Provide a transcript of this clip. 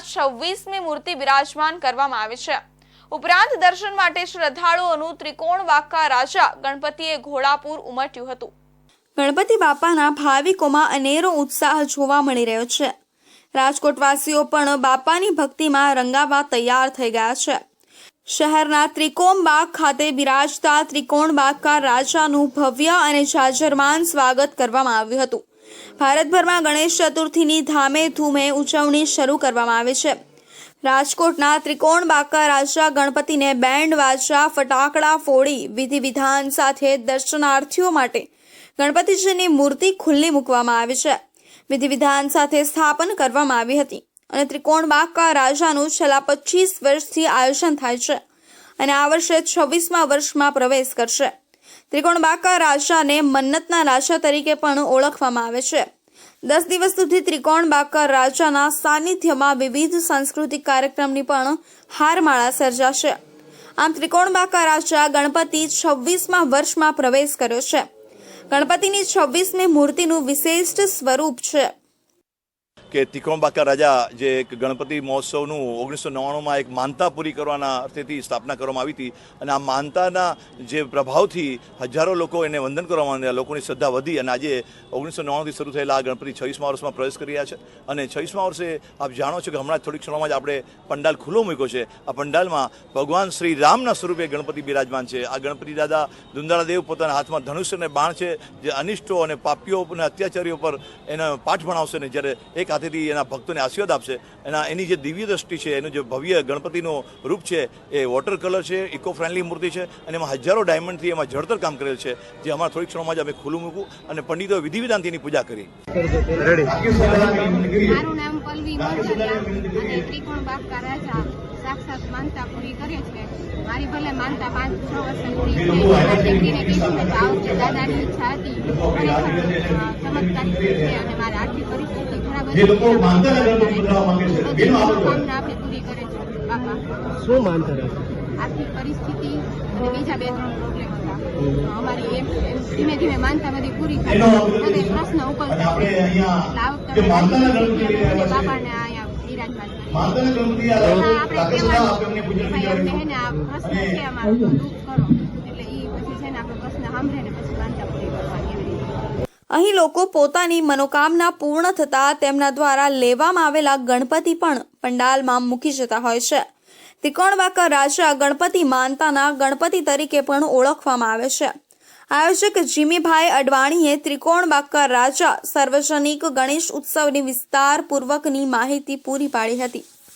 ત્રિકોણમાં છવ્વીસમી મૂર્તિ બિરાજમાન કરવામાં આવી છે. ઉપરાંત દર્શન માટે શ્રદ્ધાળુઓનું ત્રિકોણ વાંકા રાજા ગણપતિએ ઘોડાપુર ઉમટ્યું હતું. ગણપતિ બાપાના ભાવિકોમાં અનેરો ઉત્સાહ જોવા મળી રહ્યો છે. રાજકોટવાસીઓ પણ બાપાની ભક્તિમાં રંગાવા તૈયાર થઈ ગયા છે. શહેરના ત્રિકોણબાગ ખાતે બિરાજતા ત્રિકોણબાગકા રાજાનું ભવ્ય અને જાજરમાન સ્વાગત કરવામાં આવ્યું હતું. ભારતભરમાં ગણેશ ચતુર્થીની ધામે ધૂમે ઉજવણી શરૂ કરવામાં આવી છે. રાજકોટના ત્રિકોણ બાકા રાજા ગણપતિને બેન્ડ વાજા, ફટાકડા ફોડી વિધિ વિધાન સાથે દર્શનાર્થીઓ માટે ગણપતિજીની મૂર્તિ ખુલ્લી મૂકવામાં આવી છે. વિધિ વિધાન સાથે સ્થાપન કરવામાં આવી હતી અને ત્રિકોણ બાકા રાજાનું છેલ્લા પચીસ વર્ષથી આયોજન થાય છે અને આ વર્ષે છવ્વીસમા વર્ષમાં પ્રવેશ કરશે. ત્રિકોણબાગકા રાજાને મન્નતના રાજા તરીકે પણ ઓળખવામાં આવે છે. દસ દિવસ સુધી ત્રિકોણબાકા રાજાના સાનિધ્યમાં વિવિધ સાંસ્કૃતિક કાર્યક્રમની પણ હારમાળા સર્જાશે. આમ ત્રિકોણબાકા રાજા ગણપતિ છવ્વીસમા વર્ષમાં પ્રવેશ કર્યો છે. ગણપતિની છવ્વીસમી મૂર્તિનું વિશિષ્ટ સ્વરૂપ છે. કે તિકોણબાકા રાજા જે એક ગણપતિ મહોત્સવનું ઓગણીસો નવ્વાણુંમાં એક માનતા પૂરી કરવાના અર્થેથી સ્થાપના કરવામાં આવી હતી અને આ માનતાના જે પ્રભાવથી હજારો લોકો એને વંદન કરવામાં આવ્યા લોકોની શ્રદ્ધા વધી અને આજે ઓગણીસો નવ્વાણુંથી શરૂ થયેલા આ ગણપતિ છવ્વીસમા વર્ષમાં પ્રવેશ કરી રહ્યા છે. અને છવ્વીસમા વર્ષે આપ જાણો છો કે હમણાં થોડીક ક્ષણોમાં જ આપણે પંડાલ ખુલ્લો મૂક્યો છે. આ પંડાલમાં ભગવાન શ્રી રામના સ્વરૂપે ગણપતિ બિરાજમાન છે. આ ગણપતિ દાદા દેવ પોતાના હાથમાં ધનુષ્ય અને બાણ છે, જે અનિષ્ટો અને પાપીઓ અને અત્યાચારીઓ પર એનો પાઠ ભણાવશે ને જ્યારે એક હાથેથી એના ભક્તોને આશીર્વાદ આપશે. એના એની જે દિવ્ય દ્રષ્ટિ છે એનું જે ભવ્ય ગણપતિનું રૂપ છે એ વોટર કલર છે ઇકો ફ્રેન્ડલી મૂર્તિ છે અને એમાં હજારો ડાયમંડથી એમાં જળતર કામ કરેલ છે જે અમારા થોડીક ક્ષણોમાં જ અમે ખુલ્લું મૂકું અને પંડિતો વિધિ વિધાનથી એની પૂજા કરી. મારું નામ પલ્લવી મોરચરિયા અને ત્રિકોણ બાપ સાક્ષાત માનતા પૂરી કરે છે મારી ભલે માનતા પાંચ છ વર્ષ દીકરીને કીધું દાદાની ઈચ્છા હતી ખરેખર છે અને મારી આર્થિક પરિસ્થિતિ છે, બધી એનો આપણે પૂરી કરે છે બાપા. શું માનતા રાખો? આર્થિક પરિસ્થિતિ અને બીજા બે ત્રણ પ્રોબ્લેમ હતા. અમારી એમ ધીમે ધીમે માનતા બધી પૂરી કરી. પ્રશ્ન અને ઉપલબ્ધ આપણે અહીંયા વખતે માનતાના હા, રાકેશ આપણે અમને પૂજન અમને આ પ્રશ્ન છે અમારો કરો. એટલે એ પછી છે ને આપણો પ્રશ્ન સાંભળે ને પછી વાંચા પૂરી કરવાની એવી રીતે. અહીં લોકો પોતાની મનોકામના પૂર્ણ થતા તેમના દ્વારા લેવામાં આવેલા ગણપતિ પણ પંડાલમાં મૂકી જતા હોય છે. ત્રિકોણબાકા રાજા ગણપતિ માનતાના ગણપતિ તરીકે પણ ઓળખવામાં આવે છે. આયોજક જીમીભાઈ અડવાણીએ ત્રિકોણબાકા રાજા સાર્વજનિક ગણેશ ઉત્સવની વિસ્તારપૂર્વકની માહિતી પૂરી પાડી હતી.